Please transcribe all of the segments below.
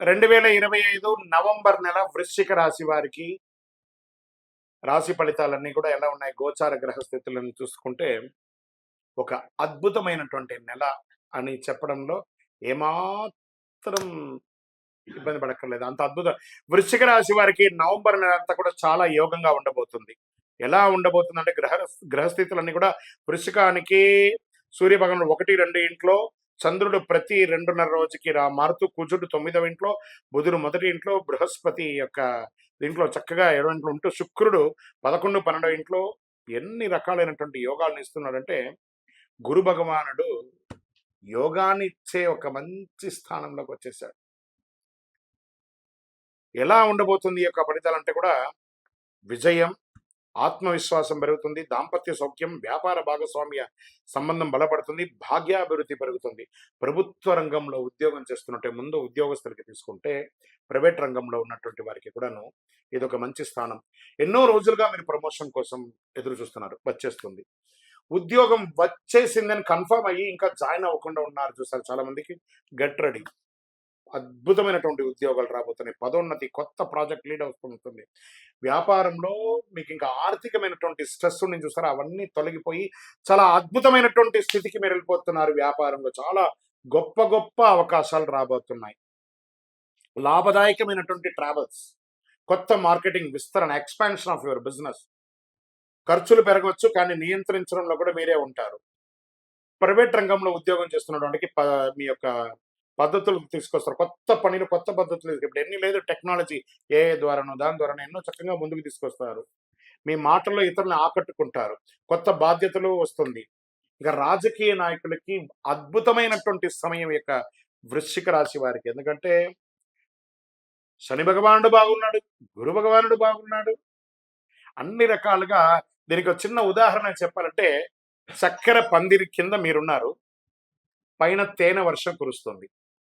రెండు వేల ఇరవై ఐదు నవంబర్ నెల వృశ్చిక రాశి వారికి రాశి ఫలితాలన్నీ కూడా ఎలా ఉన్నాయి? గోచార గ్రహ స్థితులను చూసుకుంటే ఒక అద్భుతమైనటువంటి నెల అని చెప్పడంలో ఏమాత్రం ఇబ్బంది పడక్కర్లేదు. అంత అద్భుతం. వృశ్చిక రాశి వారికి నవంబర్ నెల అంతా కూడా చాలా యోగంగా ఉండబోతుంది. ఎలా ఉండబోతుంది అంటే గ్రహ గ్రహస్థితులన్నీ కూడా వృశ్చికానికి సూర్యభగవానుడు ఒకటి రెండు ఇంట్లో చంద్రుడు ప్రతి రెండున్నర రోజుకి రా మారుతూ కుజుడు తొమ్మిదవ ఇంట్లో బుధుడు మొదటి ఇంట్లో బృహస్పతి యొక్క దీంట్లో చక్కగా ఏడో ఇంట్లో ఉంటూ శుక్రుడు పదకొండు పన్నెండవ ఇంట్లో ఎన్ని రకాలైనటువంటి యోగాలను ఇస్తున్నాడంటే గురు భగవానుడు యోగానిచ్చే ఒక మంచి స్థానంలోకి వచ్చేసాడు. ఎలా ఉండబోతుంది ఈ యొక్క ఫలితాలు అంటే కూడా విజయం ఆత్మవిశ్వాసం పెరుగుతుంది దాంపత్య సౌఖ్యం వ్యాపార భాగస్వామ్య సంబంధం బలపడుతుంది భాగ్యాభివృద్ధి పెరుగుతుంది. ప్రభుత్వ రంగంలో ఉద్యోగం చేస్తున్నట్టే ముందు ఉద్యోగస్తులకి తీసుకుంటే ప్రైవేట్ రంగంలో ఉన్నటువంటి వారికి కూడాను ఇది ఒక మంచి స్థానం. ఎన్నో రోజులుగా మీరు ప్రమోషన్ కోసం ఎదురు చూస్తున్నారు వచ్చేస్తుంది. ఉద్యోగం వచ్చేసిందని కన్ఫర్మ్ అయ్యి ఇంకా జాయిన్ అవ్వకుండా ఉన్నారు చూసారు చాలా మందికి గెట్ రెడీ. అద్భుతమైనటువంటి ఉద్యోగాలు రాబోతున్నాయి. పదోన్నతి కొత్త ప్రాజెక్ట్ లీడ్ అవుతుంది వ్యాపారంలో మీకు ఇంకా ఆర్థికమైనటువంటి స్ట్రెస్ నుంచి చూస్తారా? అవన్నీ తొలగిపోయి చాలా అద్భుతమైనటువంటి స్థితికి మీరు వెళ్ళిపోతున్నారు వ్యాపారంలో. చాలా గొప్ప గొప్ప అవకాశాలు రాబోతున్నాయి. లాభదాయకమైనటువంటి ట్రావెల్స్ కొత్త మార్కెటింగ్ విస్తరణ ఎక్స్పాన్షన్ ఆఫ్ యువర్ బిజినెస్. ఖర్చులు పెరగవచ్చు కానీ నియంత్రించడంలో కూడా మీరే ఉంటారు. ప్రైవేట్ రంగంలో ఉద్యోగం చేస్తున్నటువంటి ప- మీ యొక్క పద్ధతులు తీసుకొస్తారు. కొత్త పనులు కొత్త పద్ధతులు ఇప్పుడు ఎన్ని లేదు టెక్నాలజీ ఏ ద్వారానో దాని ద్వారానో ఎన్నో చక్కగా ముందుకు తీసుకొస్తారు. మీ మాటల్లో ఇతరులను ఆకట్టుకుంటారు. కొత్త బాధ్యతలు వస్తుంది. ఇక రాజకీయ నాయకులకి అద్భుతమైనటువంటి సమయం యొక్క వృశ్చిక రాశి వారికి. ఎందుకంటే శని భగవానుడు బాగున్నాడు గురు భగవానుడు బాగున్నాడు. అన్ని రకాలుగా దీనికి ఒక చిన్న ఉదాహరణ చెప్పాలంటే చక్కెర పందిరి కింద మీరున్నారు. పైన తేనె వర్షం కురుస్తుంది.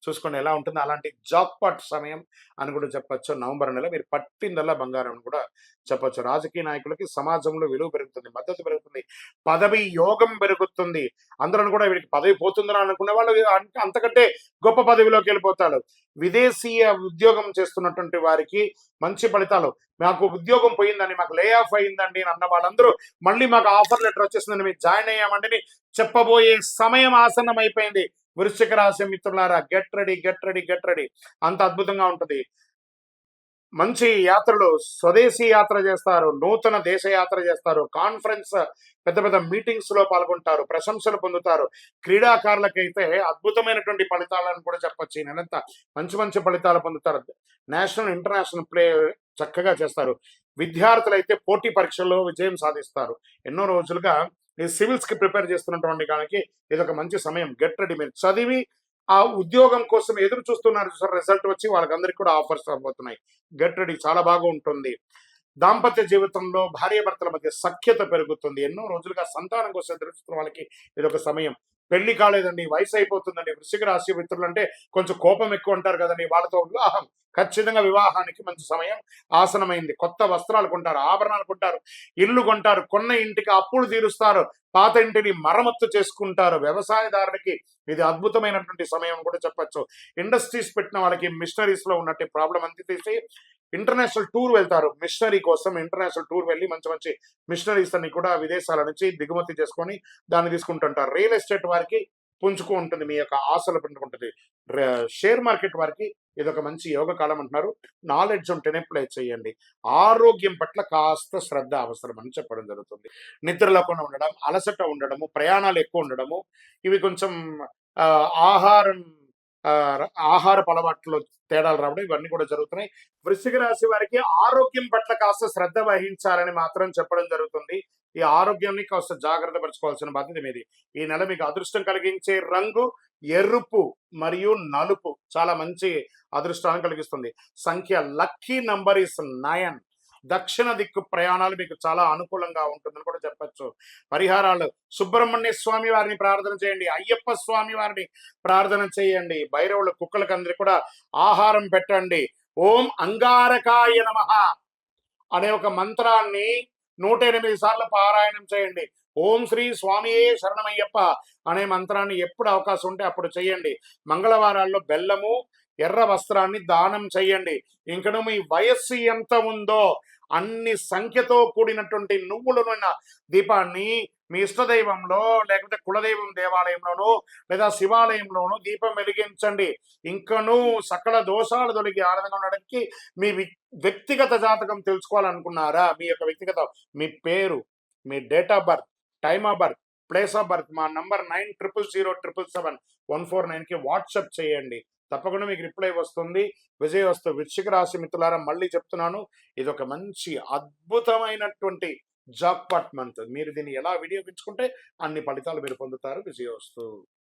చూసుకోండి ఎలా ఉంటుందో. అలాంటి జాక్పాట్ సమయం అని కూడా చెప్పొచ్చు. నవంబర్ నెల మీరు పట్టిందల్లా బంగారం అని కూడా చెప్పొచ్చు. రాజకీయ నాయకులకి సమాజంలో విలువ పెరుగుతుంది మద్దతు పెరుగుతుంది పదవి యోగం పెరుగుతుంది. అందరూ కూడా వీడికి పదవి పోతుందని అనుకునే వాళ్ళు అంతకంటే గొప్ప పదవిలోకి వెళ్ళిపోతాడు విదేశీయ ఉద్యోగం చేస్తున్నటువంటి వారికి మంచి ఫలితాలు. మాకు ఉద్యోగం పోయిందని మాకు లే ఆఫ్ అయిందండి అన్న వాళ్ళందరూ మళ్ళీ మాకు ఆఫర్ లెటర్ వచ్చేసిందని మేము జాయిన్ అయ్యామండి చెప్పబోయే సమయం ఆసన్నం అయిపోయింది వృశ్చిక రాశి మిత్రులారా get ready get ready get ready అంత అద్భుతంగా ఉంటుంది. మంచి యాత్రలు స్వదేశీ యాత్ర చేస్తారు నూతన దేశ యాత్ర చేస్తారు కాన్ఫరెన్స్ పెద్ద పెద్ద మీటింగ్స్లో పాల్గొంటారు ప్రశంసలు పొందుతారు. క్రీడాకారులకైతే అద్భుతమైనటువంటి ఫలితాలను కూడా చెప్పొచ్చు. ఈ నెలంతా మంచి మంచి ఫలితాలు పొందుతారు. నేషనల్ ఇంటర్నేషనల్ ప్లే చక్కగా చేస్తారు. విద్యార్థులు అయితే పోటీ పరీక్షల్లో విజయం సాధిస్తారు. ఎన్నో రోజులుగా ఈ సివిల్స్కి ప్రిపేర్ చేస్తున్నటువంటి దానికి ఇది ఒక మంచి సమయం. గెట్ రెడీ మీరు. చదివి ఆ ఉద్యోగం కోసం ఎదురు చూస్తున్నారు చూసారు? రిజల్ట్ వచ్చి వాళ్ళకందరికీ కూడా ఆఫర్స్ అవ్వబోతున్నాయి గెట్ రెడీ. చాలా బాగా ఉంటుంది. దాంపత్య జీవితంలో భార్యాభర్తల మధ్య సఖ్యత పెరుగుతుంది. ఎన్నో రోజులుగా సంతానం కోసం ఎదురు చూస్తున్న వాళ్ళకి ఇది ఒక సమయం. పెళ్ళి కాలేదండి వయసు అయిపోతుందండి. వృశ్చిక రాశి మిత్రులు అంటే కొంచెం కోపం ఎక్కువ ఉంటారు కదండి. వాళ్ళతో వివాహం ఖచ్చితంగా వివాహానికి మంచి సమయం ఆసనమైంది. కొత్త వస్త్రాలు కొంటారు ఆభరణాలు కొంటారు ఇల్లు కొంటారు కొన్న ఇంటికి అప్పులు తీరుస్తారు. పాత ఇంటిని మరమ్మత్తు చేసుకుంటారు. వ్యవసాయదారుడికి ఇది అద్భుతమైనటువంటి సమయం కూడా చెప్పొచ్చు. ఇండస్ట్రీస్ పెట్టిన వాళ్ళకి మిషనరీస్లో ఉన్నట్టు ప్రాబ్లం అంతా తీసి ఇంటర్నేషనల్ టూర్ వెళ్తారు. మిషనరీ కోసం ఇంటర్నేషనల్ టూర్ వెళ్ళి మంచి మంచి మిషనరీస్ అన్ని కూడా విదేశాల నుంచి దిగుమతి చేసుకొని దాన్ని తీసుకుంటుంటారు. రియల్ ఎస్టేట్ వారికి పుంజుకు ఉంటుంది. మీ యొక్క ఆశలు పెంచుకుంటుంది షేర్ మార్కెట్ వారికి ఇది ఒక మంచి యోగ కాలం అంటున్నారు. నాలెడ్జ్ ఉంటేనే ప్లే చేయండి. ఆరోగ్యం పట్ల కాస్త శ్రద్ధ అవసరం అని చెప్పడం జరుగుతుంది. నిద్ర లేకుండా ఉండడం అలసట ఉండడము ప్రయాణాలు ఎక్కువ ఉండడము ఇవి కొంచెం ఆ, ఆహారం ఆహారపు అలవాట్లో తేడాలు రావడం ఇవన్నీ కూడా జరుగుతున్నాయి. వృశ్చిక రాశి వారికి ఆరోగ్యం పట్ల కాస్త శ్రద్ధ వహించాలని మాత్రం చెప్పడం జరుగుతుంది. ఈ ఆరోగ్యాన్ని కాస్త జాగ్రత్త పరచుకోవాల్సిన బాధ్యత మీది. ఈ నెల మీకు అదృష్టం కలిగించే రంగు ఎరుపు మరియు నలుపు చాలా మంచి అదృష్టాన్ని కలిగిస్తుంది. సంఖ్య లక్కీ నంబర్ ఇస్ నయన్ దక్షిణ దిక్కు ప్రయాణాలు మీకు చాలా అనుకూలంగా ఉంటుందని కూడా చెప్పొచ్చు. పరిహారాలు. సుబ్రహ్మణ్య స్వామి వారిని ప్రార్థన చేయండి. అయ్యప్ప స్వామి వారిని ప్రార్థన చేయండి. భైరవుల కుక్కలకు అందరికి కూడా ఆహారం పెట్టండి. ఓం అంగారకాయ నమ అనే ఒక మంత్రాన్ని నూట ఎనిమిది సార్లు పారాయణం చేయండి. ఓం శ్రీ స్వామియే శరణమయ్యప్ప అనే మంత్రాన్ని ఎప్పుడు అవకాశం ఉంటే అప్పుడు చేయండి మంగళవారాల్లో బెల్లము ఎర్ర వస్త్రాన్ని దానం చేయండి ఇంకను మీ వయస్సు ఎంత ఉందో అన్ని సంఖ్యతో కూడినటువంటి నువ్వులనున్న దీపాన్ని మీ ఇష్టదైవంలో లేకపోతే కులదైవం దేవాలయంలోనూ లేదా శివాలయంలోనూ దీపం వెలిగించండి. ఇంకనూ సకల దోషాలు తొలగి ఆనందంగా ఉండడానికి మీ వ్యక్తిగత జాతకం తెలుసుకోవాలనుకున్నారా? మీ యొక్క వ్యక్తిగత మీ పేరు మీ date of birth time of birth place of birth మా number nine triple zero triple seven one four నైన్కి వాట్సాప్ చేయండి. తప్పకుండా మీకు రిప్లై వస్తుంది. విజయ వస్తు వృశ్చిక రాశి మిత్రులారా మళ్ళీ చెప్తున్నాను. ఇది ఒక మంచి అద్భుతమైనటువంటి జాక్పాట్ మంత్. మీరు దీన్ని ఎలా వినియోగించుకుంటే అన్ని ఫలితాలు మీరు పొందుతారు. విజయోస్తు